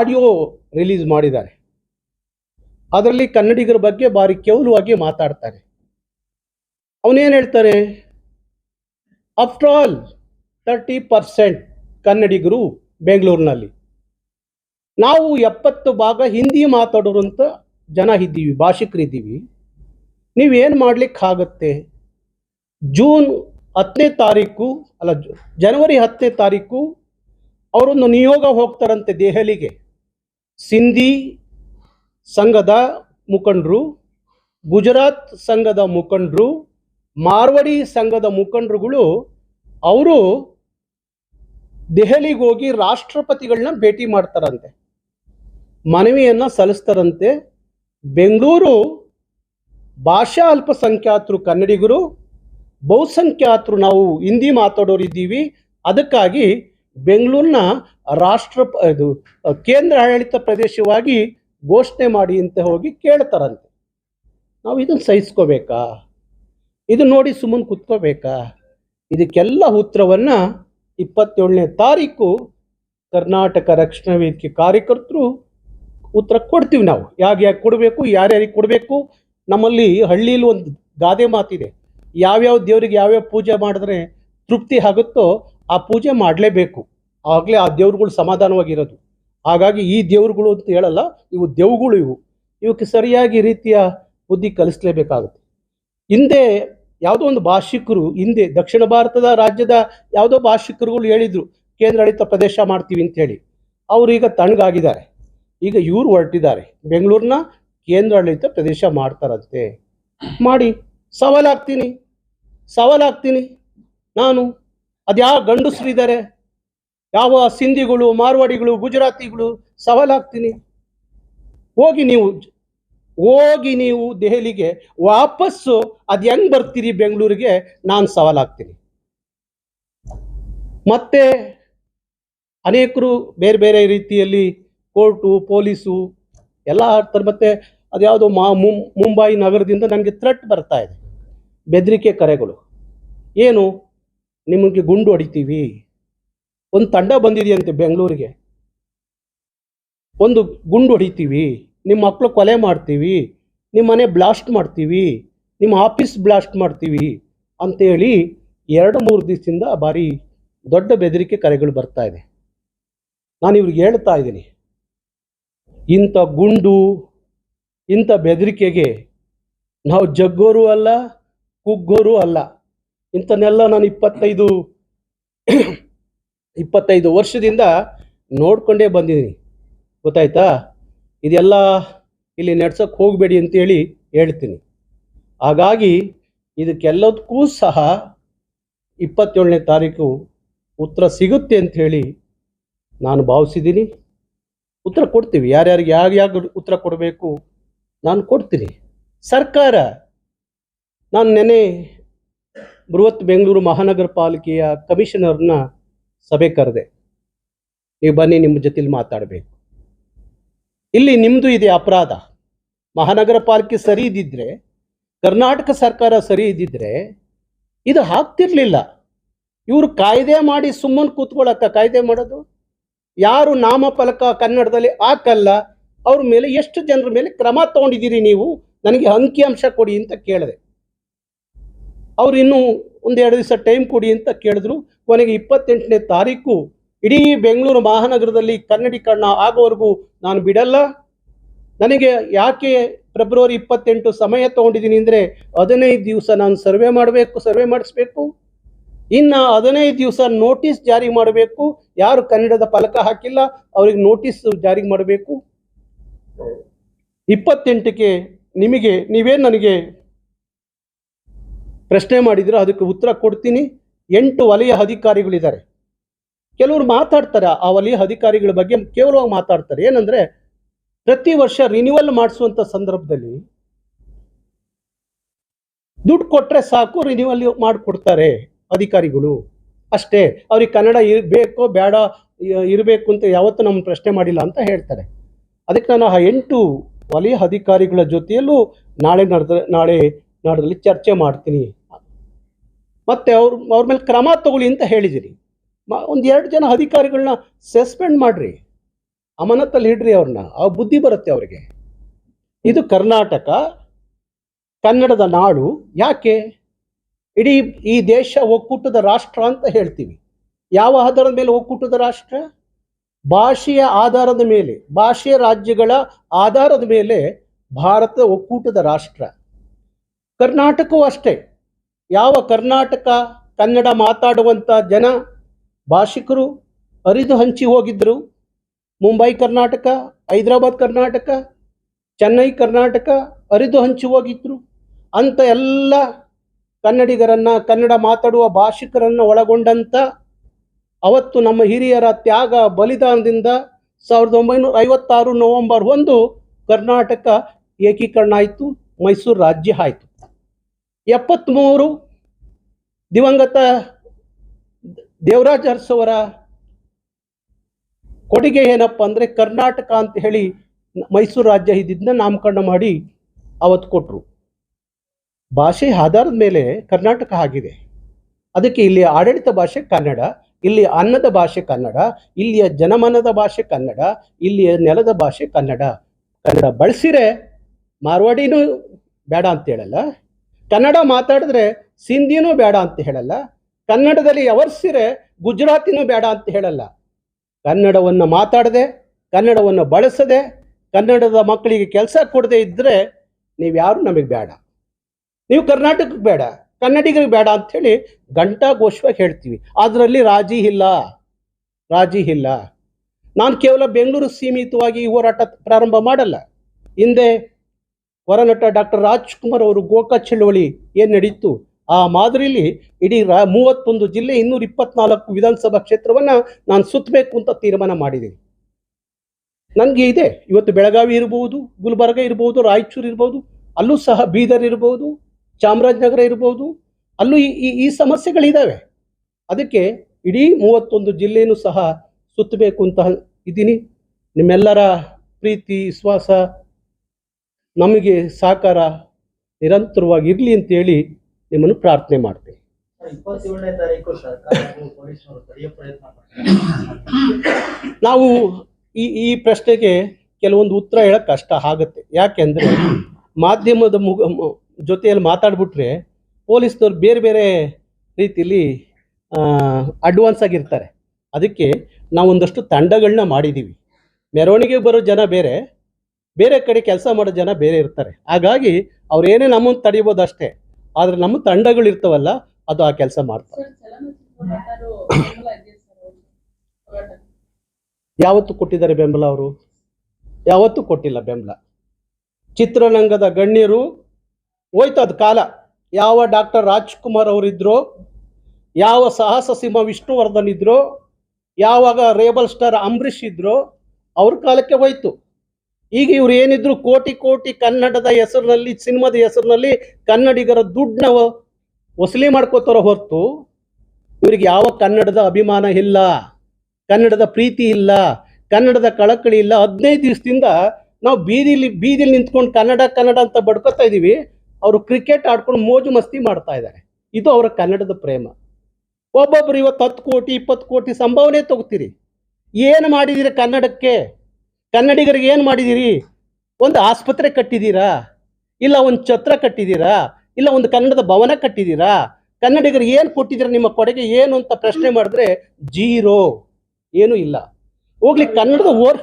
Audio release ಮಾಡಿದ್ದಾರೆ. ಅದರಲ್ಲಿ ಕನ್ನಡಿಗರ ಬಗ್ಗೆ ಭಾರಿ ಕೇವಲವಾಗಿ ಮಾತಾಡ್ತಾರೆ. ಅವನೇನು ಹೇಳ್ತಾರೆ? ಆಫ್ಟರ್ ಆಲ್ ತರ್ಟಿ ಪರ್ಸೆಂಟ್ ಕನ್ನಡಿಗರು ಬೆಂಗಳೂರಿನಲ್ಲಿ. ನಾವು ಎಪ್ಪತ್ತು ಭಾಗ ಹಿಂದಿ ಮಾತಾಡೋರಂಥ ಜನ ಇದ್ದೀವಿ ಭಾಷಿಕರಿದ್ದೀವಿ ನೀವೇನು ಮಾಡ್ಲಿಕ್ಕಾಗತ್ತೆ? ಜೂನ್ ಹತ್ತನೇ ತಾರೀಕು, ಅಲ್ಲ ಜನವರಿ ಹತ್ತನೇ ತಾರೀಕು ಅವರೊಂದು ನಿಯೋಗ ಹೋಗ್ತಾರಂತೆ ದೆಹಲಿಗೆ. ಸಿಂಧಿ ಸಂಘದ ಮುಖಂಡರು, ಗುಜರಾತ್ ಸಂಘದ ಮುಖಂಡರು, ಮಾರ್ವಡಿ ಸಂಘದ ಮುಖಂಡರುಗಳು, ಅವರು ದೆಹಲಿಗೆ ಹೋಗಿ ರಾಷ್ಟ್ರಪತಿಗಳನ್ನ ಭೇಟಿ ಮಾಡ್ತಾರಂತೆ. ಮನವಿಯನ್ನು ಸಲ್ಲಿಸ್ತಾರಂತೆ. ಬೆಂಗಳೂರು ಭಾಷಾ ಅಲ್ಪಸಂಖ್ಯಾತರು ಕನ್ನಡಿಗರು, ಬಹುಸಂಖ್ಯಾತರು ನಾವು ಹಿಂದಿ ಮಾತಾಡೋರಿದ್ದೀವಿ. ಅದಕ್ಕಾಗಿ ಬೆಂಗಳೂರಿನ ರಾಷ್ಟ್ರ ಇದು ಕೇಂದ್ರ ಆಡಳಿತ ಪ್ರದೇಶವಾಗಿ ಘೋಷಣೆ ಮಾಡಿ ಅಂತ ಹೋಗಿ ಕೇಳ್ತಾರಂತೆ. ನಾವು ಇದನ್ನು ಸಹಿಸ್ಕೋಬೇಕಾ? ಇದು ನೋಡಿ ಸುಮ್ಮನೆ ಕುತ್ಕೋಬೇಕಾ? ಇದಕ್ಕೆಲ್ಲ ಉತ್ತರವನ್ನು ಇಪ್ಪತ್ತೇಳನೇ ತಾರೀಕು ಕರ್ನಾಟಕ ರಕ್ಷಣಾ ವೇದಿಕೆ ಕಾರ್ಯಕರ್ತರು ಉತ್ತರ ಕೊಡ್ತೀವಿ ನಾವು. ಯಾಕೆ ಯಾಕೆ ಕೊಡಬೇಕು ಯಾರ್ಯಾರಿಗೆ ಕೊಡಬೇಕು, ನಮ್ಮಲ್ಲಿ ಹಳ್ಳಿಯಲ್ಲಿ ಒಂದು ಗಾದೆ ಮಾತಿದೆ. ಯಾವ್ಯಾವ ದೇವರಿಗೆ ಯಾವ್ಯಾವ ಪೂಜೆ ಮಾಡಿದ್ರೆ ತೃಪ್ತಿ ಆಗುತ್ತೋ ಆ ಪೂಜೆ ಮಾಡಲೇಬೇಕು. ಆಗಲೇ ಆ ದೇವ್ರುಗಳು ಸಮಾಧಾನವಾಗಿರೋದು. ಹಾಗಾಗಿ ಈ ದೇವ್ರುಗಳು ಅಂತ ಹೇಳಲ್ಲ, ಇವು ದೇವ್ಗಳು ಇವು. ಇವಕ್ಕೆ ಸರಿಯಾಗಿ ರೀತಿಯ ಬುದ್ಧಿ ಕಲಿಸ್ಲೇಬೇಕಾಗುತ್ತೆ. ಹಿಂದೆ ಯಾವುದೋ ಒಂದು ಭಾಷಿಕರು, ಹಿಂದೆ ದಕ್ಷಿಣ ಭಾರತದ ರಾಜ್ಯದ ಯಾವುದೋ ಭಾಷಿಕರುಗಳು ಹೇಳಿದರು ಕೇಂದ್ರಾಡಳಿತ ಪ್ರದೇಶ ಮಾಡ್ತೀವಿ ಅಂತೇಳಿ ಅವರು ಈಗ ತಣ್ಣಗಾಗಿದ್ದಾರೆ. ಈಗ ಇವರು ಹೊರಟಿದ್ದಾರೆ. ಬೆಂಗಳೂರಿನ ಕೇಂದ್ರಾಡಳಿತ ಪ್ರದೇಶ ಮಾಡ್ತಾರಂತೆ. ಮಾಡಿ, ಸವಾಲಾಗ್ತೀನಿ ಸವಾಲಾಗ್ತೀನಿ. ನಾನು, ಅದ್ಯಾವ ಗಂಡಸರಿದ್ದಾರೆ ಯಾವ ಸಿಂಧಿಗಳು, ಮಾರ್ವಾಡಿಗಳು, ಗುಜರಾತಿಗಳು ಸವಾಲಾಗ್ತೀನಿ. ಹೋಗಿ ನೀವು ಹೋಗಿ ನೀವು ದೆಹಲಿಗೆ ವಾಪಸ್ಸು, ಅದು ಹೆಂಗೆ ಬರ್ತೀರಿ ಬೆಂಗಳೂರಿಗೆ, ನಾನು ಸವಾಲಾಗ್ತೀನಿ. ಮತ್ತೆ ಅನೇಕರು ಬೇರೆ ಬೇರೆ ರೀತಿಯಲ್ಲಿ ಕೋರ್ಟು, ಪೊಲೀಸು, ಎಲ್ಲ ಆಡ್ತಾರೆ. ಮತ್ತೆ ಅದ್ಯಾವುದೋ ಮಾ ಮುಂಬೈ ನಗರದಿಂದ ನನಗೆ ಥ್ರೆಟ್ ಬರ್ತಾ ಇದೆ. ಬೆದರಿಕೆ ಕರೆಗಳು. ಏನು? ನಿಮಗೆ ಗುಂಡು ಹೊಡಿತೀವಿ. ಒಂದು ತಂಡ ಬಂದಿದೆಯಂತೆ ಬೆಂಗಳೂರಿಗೆ. ಒಂದು ಗುಂಡು ಹೊಡಿತೀವಿ, ನಿಮ್ಮ ಮಕ್ಕಳು ಕೊಲೆ ಮಾಡ್ತೀವಿ, ನಿಮ್ಮ ಮನೆ ಬ್ಲಾಸ್ಟ್ ಮಾಡ್ತೀವಿ, ನಿಮ್ಮ ಆಫೀಸ್ ಬ್ಲಾಸ್ಟ್ ಮಾಡ್ತೀವಿ ಅಂತೇಳಿ ಎರಡು ಮೂರು ದಿವಸದಿಂದ ಭಾರಿ ದೊಡ್ಡ ಬೆದರಿಕೆ ಕರೆಗಳು ಬರ್ತಾ ಇದೆ. ನಾನು ಇವ್ರಿಗೆ ಹೇಳ್ತಾ ಇದ್ದೀನಿ, ಇಂಥ ಗುಂಡು, ಇಂಥ ಬೆದರಿಕೆಗೆ ನಾವು ಜಗ್ಗೋರು ಅಲ್ಲ, ಕುಗ್ಗೋರು ಅಲ್ಲ. ಇಂಥನ್ನೆಲ್ಲ ನಾನು ಇಪ್ಪತ್ತೈದು ಇಪ್ಪತ್ತೈದು ವರ್ಷದಿಂದ ನೋಡ್ಕೊಂಡೇ ಬಂದಿದ್ದೀನಿ. ಗೊತ್ತಾಯ್ತಾ? ಇದೆಲ್ಲ ಇಲ್ಲಿ ನಡ್ಸೋಕ್ಕೆ ಹೋಗಬೇಡಿ ಅಂತೇಳಿ ಹೇಳ್ತೀನಿ. ಹಾಗಾಗಿ ಇದಕ್ಕೆಲ್ಲದಕ್ಕೂ ಸಹ ಇಪ್ಪತ್ತೇಳನೇ ತಾರೀಕು ಉತ್ತರ ಸಿಗುತ್ತೆ ಅಂತ ಹೇಳಿ ನಾನು ಭಾವಿಸಿದ್ದೀನಿ. ಉತ್ತರ ಕೊಡ್ತೀವಿ. ಯಾರ್ಯಾರಿಗೆ ಯಾರು ಯಾರು ಉತ್ತರ ಕೊಡಬೇಕು ನಾನು ಕೊಡ್ತೀನಿ. ಸರ್ಕಾರ ನಾನು ನೆನೆ ಬೃಹತ್ ಬೆಂಗಳೂರು ಮಹಾನಗರ ಪಾಲಿಕೆಯ ಕಮಿಷನರ್ನ ಸಭೆ ಕರೆದೆ. ನೀವು ಬನ್ನಿ ನಿಮ್ಮ ಜೊತೆಲಿ ಮಾತಾಡಬೇಕು. ಇಲ್ಲಿ ನಿಮ್ಮದು ಇದೆ ಅಪರಾಧ. ಮಹಾನಗರ ಪಾಲಿಕೆ ಸರಿ ಇದ್ದಿದ್ರೆ, ಕರ್ನಾಟಕ ಸರ್ಕಾರ ಸರಿ ಇದ್ದಿದ್ರೆ ಇದು ಹಾಕ್ತಿರ್ಲಿಲ್ಲ ಇವರು ಕಾಯ್ದೆ ಮಾಡಿ ಸುಮ್ಮನೆ ಕೂತ್ಕೊಳ್ಳಕ್ಕ ಕಾಯ್ದೆ ಮಾಡೋದು? ಯಾರು ನಾಮಫಲಕ ಕನ್ನಡದಲ್ಲಿ ಹಾಕಲ್ಲ? ಅವ್ರ ಮೇಲೆ ಎಷ್ಟು ಜನರ ಮೇಲೆ ಕ್ರಮ ತಗೊಂಡಿದ್ದೀರಿ ನೀವು? ನನಗೆ ಅಂಕಿಅಂಶ ಕೊಡಿ ಅಂತ ಕೇಳಿದೆ. ಅವ್ರು ಇನ್ನೂ ಒಂದೆರಡು ದಿವಸ ಟೈಮ್ ಕೊಡಿ ಅಂತ ಕೇಳಿದ್ರು. ಕೊನೆಗೆ ಇಪ್ಪತ್ತೆಂಟನೇ ತಾರೀಕು ಇಡೀ ಬೆಂಗಳೂರು ಮಹಾನಗರದಲ್ಲಿ ಕನ್ನಡೀಕರಣ ಆಗೋವರೆಗೂ ನಾನು ಬಿಡಲ್ಲ. ನನಗೆ ಯಾಕೆ ಫೆಬ್ರವರಿ ಇಪ್ಪತ್ತೆಂಟು ಸಮಯ ತಗೊಂಡಿದ್ದೀನಿ ಅಂದರೆ ಹದಿನೈದು ದಿವಸ ನಾನು ಸರ್ವೆ ಮಾಡಬೇಕು, ಸರ್ವೆ ಮಾಡಿಸ್ಬೇಕು. ಇನ್ನು ಹದಿನೈದು ದಿವಸ ನೋಟಿಸ್ ಜಾರಿ ಮಾಡಬೇಕು. ಯಾರು ಕನ್ನಡದ ಫಲಕ ಹಾಕಿಲ್ಲ, ಅವ್ರಿಗೆ ನೋಟಿಸ್ ಜಾರಿ ಮಾಡಬೇಕು. ಇಪ್ಪತ್ತೆಂಟಕ್ಕೆ ನಿಮಗೆ ನೀವೇನು ನನಗೆ ಪ್ರಶ್ನೆ ಮಾಡಿದ್ರು, ಅದಕ್ಕೆ ಉತ್ತರ ಕೊಡ್ತೀನಿ. ಎಂಟು ವಲಯ ಅಧಿಕಾರಿಗಳಿದ್ದಾರೆ. ಕೆಲವರು ಮಾತಾಡ್ತಾರೆ, ಆ ವಲಯ ಅಧಿಕಾರಿಗಳ ಬಗ್ಗೆ ಕೇವಲವಾಗಿ ಮಾತಾಡ್ತಾರೆ. ಏನಂದ್ರೆ, ಪ್ರತಿ ವರ್ಷ ರಿನ್ಯೂವಲ್ ಮಾಡಿಸುವಂತ ಸಂದರ್ಭದಲ್ಲಿ ದುಡ್ಡು ಕೊಟ್ರೆ ಸಾಕು ರಿನ್ಯೂವಲ್ ಮಾಡಿಕೊಡ್ತಾರೆ ಅಧಿಕಾರಿಗಳು. ಅಷ್ಟೇ, ಅವ್ರಿಗೆ ಕನ್ನಡ ಇರಬೇಕೋ, ಬೇಡ, ಇರಬೇಕು ಅಂತ ಯಾವತ್ತೂ ನಮ್ಮ ಪ್ರಶ್ನೆ ಮಾಡಿಲ್ಲ ಅಂತ ಹೇಳ್ತಾರೆ. ಅದಕ್ಕೆ ನಾನು ಆ ಎಂಟು ವಲಯ ಅಧಿಕಾರಿಗಳ ಜೊತೆಯಲ್ಲೂ ನಾಳೆ ನಡೆದ, ನಾಳೆ ನಾಡದಲ್ಲಿ ಚರ್ಚೆ ಮಾಡ್ತೀನಿ. ಮತ್ತೆ ಅವ್ರ ಅವ್ರ ಮೇಲೆ ಕ್ರಮ ತಗೊಳ್ಳಿ ಅಂತ ಹೇಳಿದಿರಿ. ಮ, ಒಂದು ಎರಡು ಜನ ಅಧಿಕಾರಿಗಳನ್ನ ಸಸ್ಪೆಂಡ್ ಮಾಡಿರಿ. ಅಮಾನತಲ್ಲಿ ಇಡ್ರಿ ಅವ್ರನ್ನ ಆ ಬುದ್ಧಿ ಬರುತ್ತೆ ಅವರಿಗೆ. ಇದು ಕರ್ನಾಟಕ, ಕನ್ನಡದ ನಾಡು. ಯಾಕೆ? ಇಡೀ ಈ ದೇಶ ಒಕ್ಕೂಟದ ರಾಷ್ಟ್ರ ಅಂತ ಹೇಳ್ತೀವಿ. ಯಾವ ಆಧಾರದ ಮೇಲೆ ಒಕ್ಕೂಟದ ರಾಷ್ಟ್ರ? ಭಾಷೆಯ ಆಧಾರದ ಮೇಲೆ ಭಾಷೆಯ ರಾಜ್ಯಗಳ ಆಧಾರದ ಮೇಲೆ ಭಾರತ ಒಕ್ಕೂಟದ ರಾಷ್ಟ್ರ. ಕರ್ನಾಟಕವೂ ಅಷ್ಟೇ. ಯಾವ ಕರ್ನಾಟಕ ಕನ್ನಡ ಮಾತಾಡುವಂಥ ಜನ ಭಾಷಿಕರು ಅರಿದು ಹಂಚಿ ಹೋಗಿದ್ದರು ಮುಂಬೈ ಕರ್ನಾಟಕ, ಹೈದರಾಬಾದ್ ಕರ್ನಾಟಕ, ಚೆನ್ನೈ ಕರ್ನಾಟಕ ಅರಿದು ಹಂಚಿ ಹೋಗಿದ್ರು. ಅಂಥ ಎಲ್ಲ ಕನ್ನಡಿಗರನ್ನು, ಕನ್ನಡ ಮಾತಾಡುವ ಭಾಷಿಕರನ್ನು ಒಳಗೊಂಡಂಥ ಅವತ್ತು ನಮ್ಮ ಹಿರಿಯರ ತ್ಯಾಗ ಬಲಿದಾನದಿಂದ ಸಾವಿರದ ಒಂಬೈನೂರ ಐವತ್ತಾರು ನವೆಂಬರ್ ಒಂದು ಕರ್ನಾಟಕ ಏಕೀಕರಣ ಆಯಿತು, ಮೈಸೂರು ರಾಜ್ಯ ಆಯಿತು. ಎಪ್ಪತ್ತ್ಮೂರು ದಿವಂಗತ ದೇವರಾಜ ಅರಸವರ ಕೊಡುಗೆ ಏನಪ್ಪ ಅಂದರೆ ಕರ್ನಾಟಕ ಅಂತ ಹೇಳಿ ಮೈಸೂರು ರಾಜ್ಯ ಇದ್ದಿದ್ದನ್ನ ನಾಮಕರಣ ಮಾಡಿ ಅವತ್ತು ಕೊಟ್ಟರು ಭಾಷೆ ಆಧಾರದ ಮೇಲೆ ಕರ್ನಾಟಕ ಆಗಿದೆ. ಅದಕ್ಕೆ ಇಲ್ಲಿ ಆಡಳಿತ ಭಾಷೆ ಕನ್ನಡ, ಇಲ್ಲಿ ಅನ್ನದ ಭಾಷೆ ಕನ್ನಡ, ಇಲ್ಲಿಯ ಜನಮನದ ಭಾಷೆ ಕನ್ನಡ, ಇಲ್ಲಿಯ ನೆಲದ ಭಾಷೆ ಕನ್ನಡ. ಕನ್ನಡ ಬಳಸಿರೆ ಮಾರ್ವಾಡಿನೂ ಬೇಡ ಅಂತ ಹೇಳಲ್ಲ. ಕನ್ನಡ ಮಾತಾಡಿದ್ರೆ ಸಿಂಧಿನೂ ಬೇಡ ಅಂತ ಹೇಳಲ್ಲ, ಕನ್ನಡದಲ್ಲಿ ಯವರ್ಸಿರೆ ಗುಜರಾತಿನೂ ಬೇಡ ಅಂತ ಹೇಳಲ್ಲ. ಕನ್ನಡವನ್ನು ಮಾತಾಡದೆ, ಕನ್ನಡವನ್ನು ಬಳಸದೆ, ಕನ್ನಡದ ಮಕ್ಕಳಿಗೆ ಕೆಲಸ ಕೊಡದೆ ಇದ್ದರೆ ನೀವು ಯಾರು ನಮಗೆ ಬೇಡ. ನೀವು ಕರ್ನಾಟಕಕ್ಕೆ ಬೇಡ, ಕನ್ನಡಿಗರಿಗೆ ಬೇಡ ಅಂಥೇಳಿ ಘಂಟಾಘೋಷವಾಗಿ ಹೇಳ್ತೀವಿ. ಅದರಲ್ಲಿ ರಾಜಿ ಇಲ್ಲ ರಾಜಿ ಇಲ್ಲ. ನಾನು ಕೇವಲ ಬೆಂಗಳೂರು ಸೀಮಿತವಾಗಿ ಹೋರಾಟ ಪ್ರಾರಂಭ ಮಾಡಲ್ಲ. ಹಿಂದೆ ಹೊರನಟ ಡಾಕ್ಟರ್ ರಾಜ್ಕುಮಾರ್ ಅವರು ಗೋಕಾ ಚಳುವಳಿ ಏನು ನಡೀತು? ಆ ಮಾದರಿಲಿ ಇಡೀ ರಾ ಮೂವತ್ತೊಂದು ಜಿಲ್ಲೆ ಇನ್ನೂರ ಇಪ್ಪತ್ನಾಲ್ಕು ವಿಧಾನಸಭಾ ಕ್ಷೇತ್ರವನ್ನು ನಾನು ಸುತ್ತಬೇಕು ಅಂತ ತೀರ್ಮಾನ ಮಾಡಿದ್ದೀನಿ. ನನಗೆ ಇದೆ. ಇವತ್ತು ಬೆಳಗಾವಿ ಇರ್ಬೋದು, ಗುಲ್ಬರ್ಗ ಇರ್ಬೋದು, ರಾಯಚೂರು ಇರ್ಬೋದು, ಅಲ್ಲೂ ಸಹ ಬೀದರ್ ಇರ್ಬೋದು, ಚಾಮರಾಜನಗರ ಇರ್ಬೋದು, ಅಲ್ಲೂ ಈ- ಈ ಸಮಸ್ಯೆಗಳಿದ್ದಾವೆ ಅದಕ್ಕೆ ಇಡೀ ಮೂವತ್ತೊಂದು ಜಿಲ್ಲೆಯೂ ಸಹ ಸುತ್ತಬೇಕು ಅಂತ ಇದ್ದೀನಿ. ನಿಮ್ಮೆಲ್ಲರ ಪ್ರೀತಿ, ವಿಶ್ವಾಸ ನಮಗೆ ಸಹಕಾರ ನಿರಂತರವಾಗಿ ಇರಲಿ ಅಂತೇಳಿ ನಿಮ್ಮನ್ನು ಪ್ರಾರ್ಥನೆ ಮಾಡ್ತೀನಿ ನಾವು ಈ ಈ ಪ್ರಶ್ನೆಗೆ ಕೆಲವೊಂದು ಉತ್ತರ ಹೇಳಕ್ ಕಷ್ಟ ಆಗುತ್ತೆ. ಯಾಕೆಂದ್ರೆ ಮಾಧ್ಯಮದ ಮುಗ ಜೊತೆಯಲ್ಲಿ ಮಾತಾಡ್ಬಿಟ್ರೆ ಪೊಲೀಸ್ನವ್ರು ಬೇರೆ ಬೇರೆ ರೀತಿಯಲ್ಲಿ ಅಡ್ವಾನ್ಸ್ ಆಗಿರ್ತಾರೆ. ಅದಕ್ಕೆ ನಾವು ಒಂದಷ್ಟು ತಂಡಗಳನ್ನ ಮಾಡಿದ್ದೀವಿ ಮೆರವಣಿಗೆ ಬರೋ ಜನ ಬೇರೆ ಬೇರೆ ಕಡೆ ಕೆಲಸ ಮಾಡೋ ಜನ ಬೇರೆ ಇರ್ತಾರೆ. ಹಾಗಾಗಿ ಅವ್ರೇನೇ ನಮ್ಮನ್ನು ತಡಿಬೋದು ಅಷ್ಟೇ ಆದರೆ ನಮ್ಮ ತಂಡಗಳು ಇರ್ತವಲ್ಲ ಅದು ಆ ಕೆಲಸ ಮಾಡ್ತಾರೆ? ಯಾವತ್ತು ಕೊಟ್ಟಿದ್ದಾರೆ ಬೆಂಬಲ ಅವರು? ಯಾವತ್ತೂ ಕೊಟ್ಟಿಲ್ಲ ಬೆಂಬಲ. ಚಿತ್ರರಂಗದ ಗಣ್ಯರು ಹೋಯ್ತು ಅದು ಕಾಲ. ಯಾವ ಡಾಕ್ಟರ್ ರಾಜ್ಕುಮಾರ್ ಅವರಿದ್ರೋ ಯಾವ ಸಾಹಸ ಸಿಂಹ ವಿಷ್ಣುವರ್ಧನ್ ಇದ್ರು ಯಾವಾಗ ರೇಬಲ್ ಸ್ಟಾರ್ ಅಂಬರೀಷ್ ಇದ್ರು ಅವ್ರ ಕಾಲಕ್ಕೆ ಹೋಯ್ತು. ಈಗ ಇವ್ರು ಏನಿದ್ರು ಕೋಟಿ ಕೋಟಿ ಕನ್ನಡದ ಹೆಸರಿನಲ್ಲಿ, ಸಿನಿಮಾದ ಹೆಸರಿನಲ್ಲಿ ಕನ್ನಡಿಗರ ದುಡ್ಡನ್ನ ವಸೂಲಿ ಮಾಡ್ಕೋತಾರ ಹೊರತು ಇವರಿಗೆ ಯಾವ ಕನ್ನಡದ ಅಭಿಮಾನ ಇಲ್ಲ, ಕನ್ನಡದ ಪ್ರೀತಿ ಇಲ್ಲ, ಕನ್ನಡದ ಕಳಕಳಿ ಇಲ್ಲ. ಹದಿನೈದು ದಿವಸದಿಂದ ನಾವು ಬೀದಿಲಿ ಬೀದಿಲಿ ನಿಂತ್ಕೊಂಡು ಕನ್ನಡ ಕನ್ನಡ ಅಂತ ಬಡ್ಕೋತಾ ಇದ್ದೀವಿ ಅವರು ಕ್ರಿಕೆಟ್ ಆಡ್ಕೊಂಡು ಮೋಜು ಮಸ್ತಿ ಮಾಡ್ತಾ ಇದ್ದಾರೆ. ಇದು ಅವರ ಕನ್ನಡದ ಪ್ರೇಮ. ಒಬ್ಬೊಬ್ರು ಇವತ್ತು ಹತ್ತು ಕೋಟಿ, ಇಪ್ಪತ್ತು ಕೋಟಿ ಸಂಭಾವನೆ ತಗೋತೀರಿ. ಏನು ಮಾಡಿದಿರಿ ಕನ್ನಡಕ್ಕೆ? ಕನ್ನಡಿಗರಿಗೆ ಏನು ಮಾಡಿದ್ದೀರಿ ಒಂದು ಆಸ್ಪತ್ರೆ ಕಟ್ಟಿದ್ದೀರಾ ಇಲ್ಲ ಒಂದು ಛತ್ರ ಕಟ್ಟಿದ್ದೀರಾ ಇಲ್ಲ ಒಂದು ಕನ್ನಡದ ಭವನ ಕಟ್ಟಿದ್ದೀರಾ ಕನ್ನಡಿಗರಿಗೆ ಏನು ಕೊಟ್ಟಿದ್ದೀರಾ ನಿಮ್ಮ ಕೊಡುಗೆ ಏನು ಅಂತ ಪ್ರಶ್ನೆ ಮಾಡಿದ್ರೆ ಜೀರೋ. ಏನೂ ಇಲ್ಲ. ಹೋಗ್ಲಿ ಕನ್ನಡದ ಓರ್